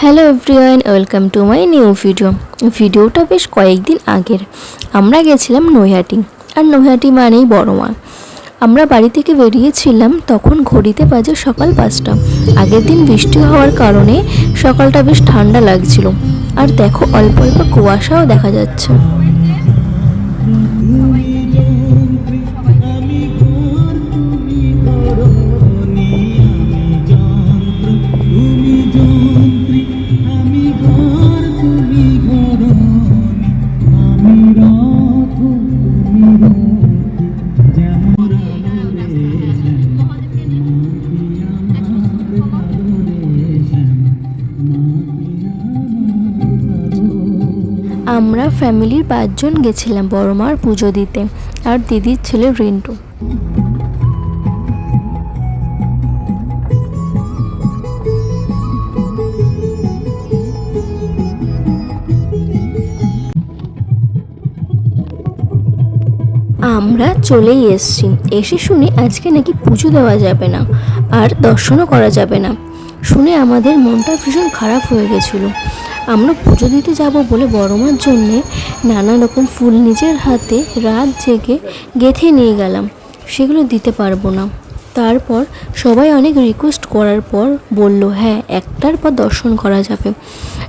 Hello everyone, welcome to my new video. ভিডিওটা বেশ কয়েকদিন আগের। আমরা গেছিলাম নৈহাটি, আর নৈহাটি মানেই বড় মা আমরা বাড়ি থেকে বেরিয়েছিলাম তখন ঘড়িতে বাজে সকাল পাঁচটা। আগের দিন বৃষ্টি হওয়ার কারণে সকালটা বেশ ঠান্ডা লাগছিল। আর দেখো, অল্প অল্প কুয়াশাও দেখা যাচ্ছে। আমরা ফ্যামিলির পাঁচজন গেছিলাম বড় মার পুজো দিতে, আর দিদির ছেলে রিন্টু। আমরা চলেই এসছি। এসে শুনে আজকে নাকি পুজো দেওয়া যাবে না, আর দর্শনও করা যাবে না। শুনে আমাদের মনটা ভীষণ খারাপ হয়ে গেছিল। আমরা পুজো দিতে যাব বলে বড়মার জন্যে নানা রকম ফুল নিজের হাতে রাত জেগে গেঁথে নিয়ে গেলাম। সেগুলো দিতে পারব না। তারপর সবাই অনেক রিকোয়েস্ট করার পর বলল হ্যাঁ একটার পর দর্শন করা যাবে।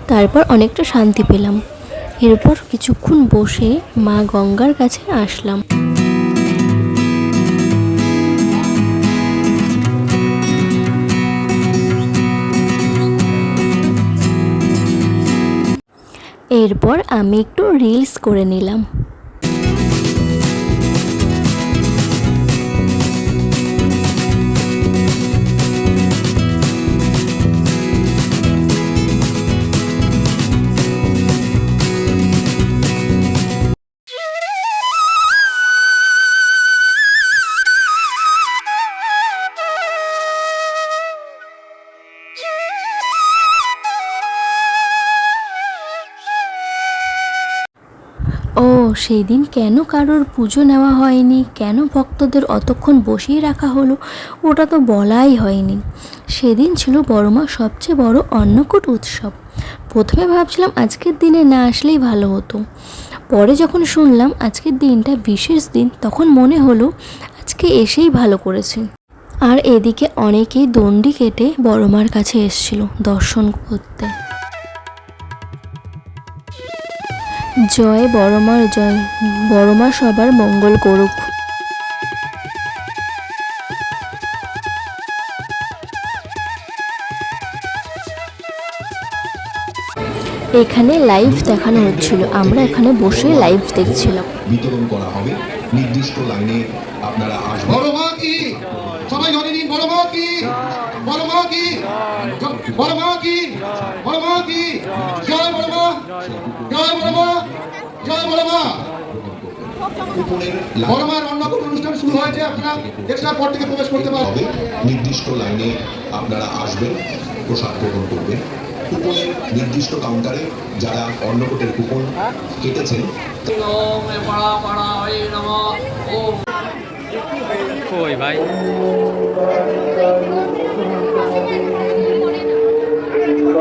তারপর অনেকটা শান্তি পেলাম। এরপর কিছুক্ষণ বসে মা গঙ্গার কাছে আসলাম। এরপর আমি একটু রিলস করে নিলাম। সেই দিন কেন কারোর পুজো নেওয়া হয়নি? কেন ভক্তদের অতক্ষণ বসিয়ে রাখা হলো? ওটা তো বলাই হয়নি। সেদিন ছিল বড়মা সবচেয়ে বড় অন্নকূট উৎসব। প্রথমে ভাবছিলাম আজকের দিনে না আসলেই ভালো হতো। পরে যখন শুনলাম আজকের দিনটা বিশেষ দিন, তখন মনে হলো আজকে এসেই ভালো করেছে। আর এদিকে অনেকেই দণ্ডি কেটে বড়মার কাছে এসছিল দর্শন করতে। জয় বড়মার জয় বড়মা সবার মঙ্গল করুক। এখানে লাইভ দেখানো হচ্ছিল আমরা এখানে বসে লাইভ দেখছিলাম। বিতরণ করা হবে নির্দিষ্ট লাইনে আপনারা আসবেন। বড় মা কি? সবাই ধরে নিন বড় মা কি? বড় মা কি? বড় মা কি? জয় বড় মা। জয় বড় মা। জয় বড় মা। বড় লাইন অন্নকূট অনুষ্ঠান শুরু হয়েছে। আপনারা এক্সট্রা পর থেকে প্রবেশ করতে পারবেন। নির্দিষ্ট লাইনে আপনারা আসবেন প্রসাদ গ্রহণ করবেন। কুপনের নির্দিষ্ট কাউন্টারে যারা অন্নকূটের কুপন কেটেছেন কই ভাই?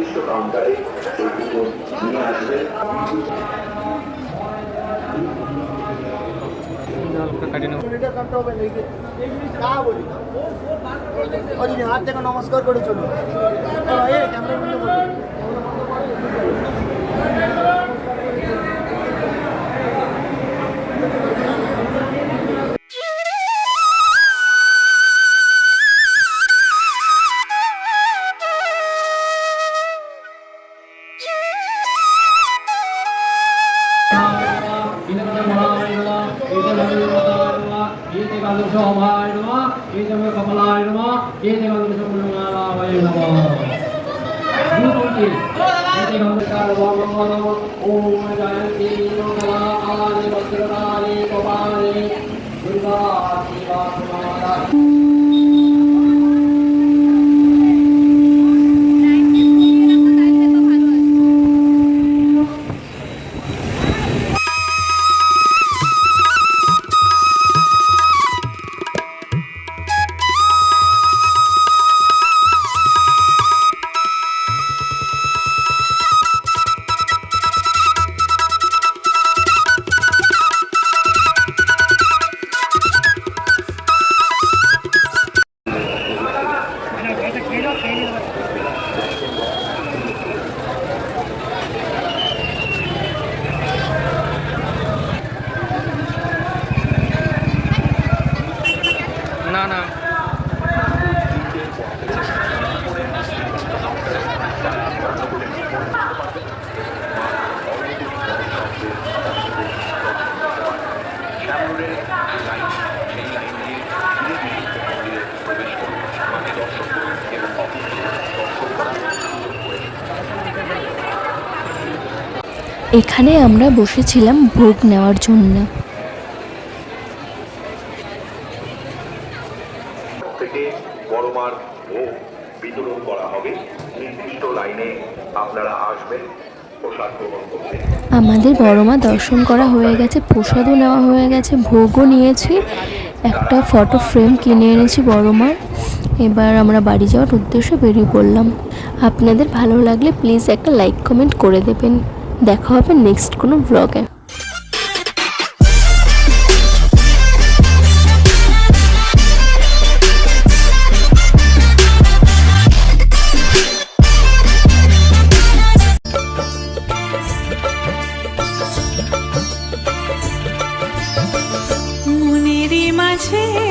নির্দিষ্ট কাউন্টারে নিয়ে আসবেন হাত থেকে নমস্কার করে চলুন। దేవాదారుమ గీతి గంధ శోభాయనమ గీతి కపలాయనమ గీతి గంధ శుభ్రమాలయనమ భూపతి గీతి గంధ కాలవామ ఓం జయంతి యోగ ఆది భద్రకాళి కప এখানে আমরা বসেছিলাম ভোগ নেওয়ার জন্য। থেকে বড়মার ভোগ বিতরণ করা হবে। নির্দিষ্ট লাইনে আপনারা আসবেন প্রসাদ গ্রহণ করবেন। আমাদের বড়মা দর্শন করা হয়ে গেছে প্রসাদও নেওয়া হয়ে গেছে ভোগও নিয়েছি। একটা ফটো ফ্রেম কিনে এনেছি বড়মার এবার আমরা বাড়ি যাওয়ার উদ্দেশ্যে বেরিয়ে পড়লাম। আপনাদের ভালো লাগলে প্লিজ একটা লাইক কমেন্ট করে দেবেন। দেখা হবে নেক্সট কোনো ব্লগে মাঝে